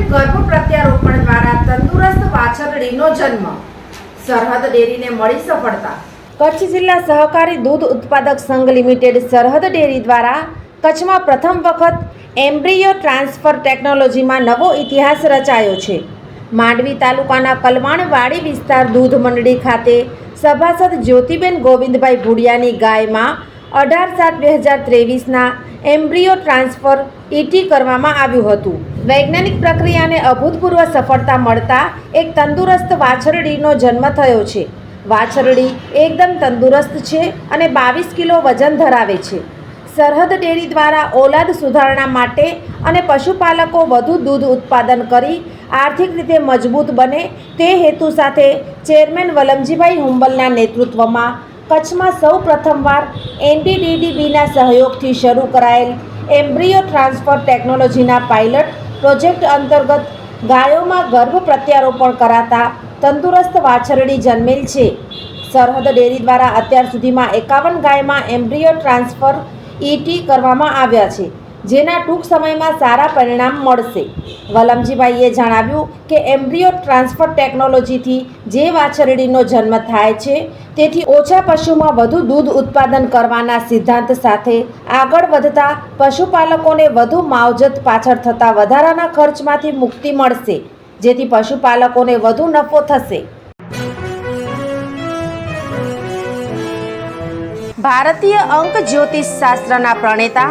કૃત્રિમ ગર્ભ પ્રત્યારોપણ દ્વારા તંદુરસ્ત વાછરડીનો જન્મ. સરહદ ડેરીને મળી સફળતા. કચ્છ જિલ્લા સહકારી દૂધ ઉત્પાદક સંઘ લિમિટેડ સરહદ ડેરી દ્વારા કચ્છમાં પ્રથમ વખત એમ્બ્રિયો ટ્રાન્સફર ટેકનોલોજીમાં નવો ઇતિહાસ રચાયો છે. માંડવી તાલુકાના કલવાણવાડી વિસ્તાર દૂધ મંડળી ખાતે સભાસદ જ્યોતિબેન ગોવિંદભાઈ ભુડિયાની ગાયમાં અઢાર સાત બે હજાર ત્રેવીસના એમ્બ્રિયો ટ્રાન્સફર ઈટી કરવામાં આવ્યું હતું. વૈજ્ઞાનિક પ્રક્રિયાને અભૂતપૂર્વ સફળતા મળતા એક તંદુરસ્ત વાછરડીનો જન્મ થયો છે. વાછરડી એકદમ તંદુરસ્ત છે અને બાવીસ કિલો વજન ધરાવે છે. સરહદ ડેરી દ્વારા ઓલાદ સુધારણા માટે અને પશુપાલકો વધુ દૂધ ઉત્પાદન કરી આર્થિક રીતે મજબૂત બને તે હેતુ સાથે ચેરમેન વલમજીભાઈ હુંબલના નેતૃત્વમાં કચ્છમાં સૌ પ્રથમવાર એનડીડીડીબીના સહયોગથી શરૂ કરાયેલ એમ્બ્રિયો ટ્રાન્સફર ટેકનોલોજીના પાયલટ પ્રોજેક્ટ અંતર્ગત ગાયોમાં ગર્ભ પ્રત્યારોપણ કરાતા તંદુરસ્ત વાછરડી જન્મેલ છે. સરહદ ડેરી દ્વારા અત્યાર સુધીમાં એકાવન ગાયમાં એમ્બ્રિયો ટ્રાન્સફર ઈટી કરવામાં આવ્યા છે. જેના ટૂંક સમયમાં સારા પરિણામ મળશે. વલમજીભાઈએ જણાવ્યું કે એમ્બ્રિયો ટ્રાન્સફર ટેકનોલોજીથી જે વાછરડીનો જન્મ થાય છે, તેથી ઓછા પશુમાં વધુ દૂધ ઉત્પાદન કરવાના સિદ્ધાંત સાથે આગળ વધતા પશુપાલકોને વધુ માવજત પાછળ થતા વધારાના ખર્ચમાંથી મુક્તિ મળશે, જેથી પશુપાલકોને વધુ નફો થશે. ભારતીય અંક જ્યોતિષ શાસ્ત્રના પ્રણેતા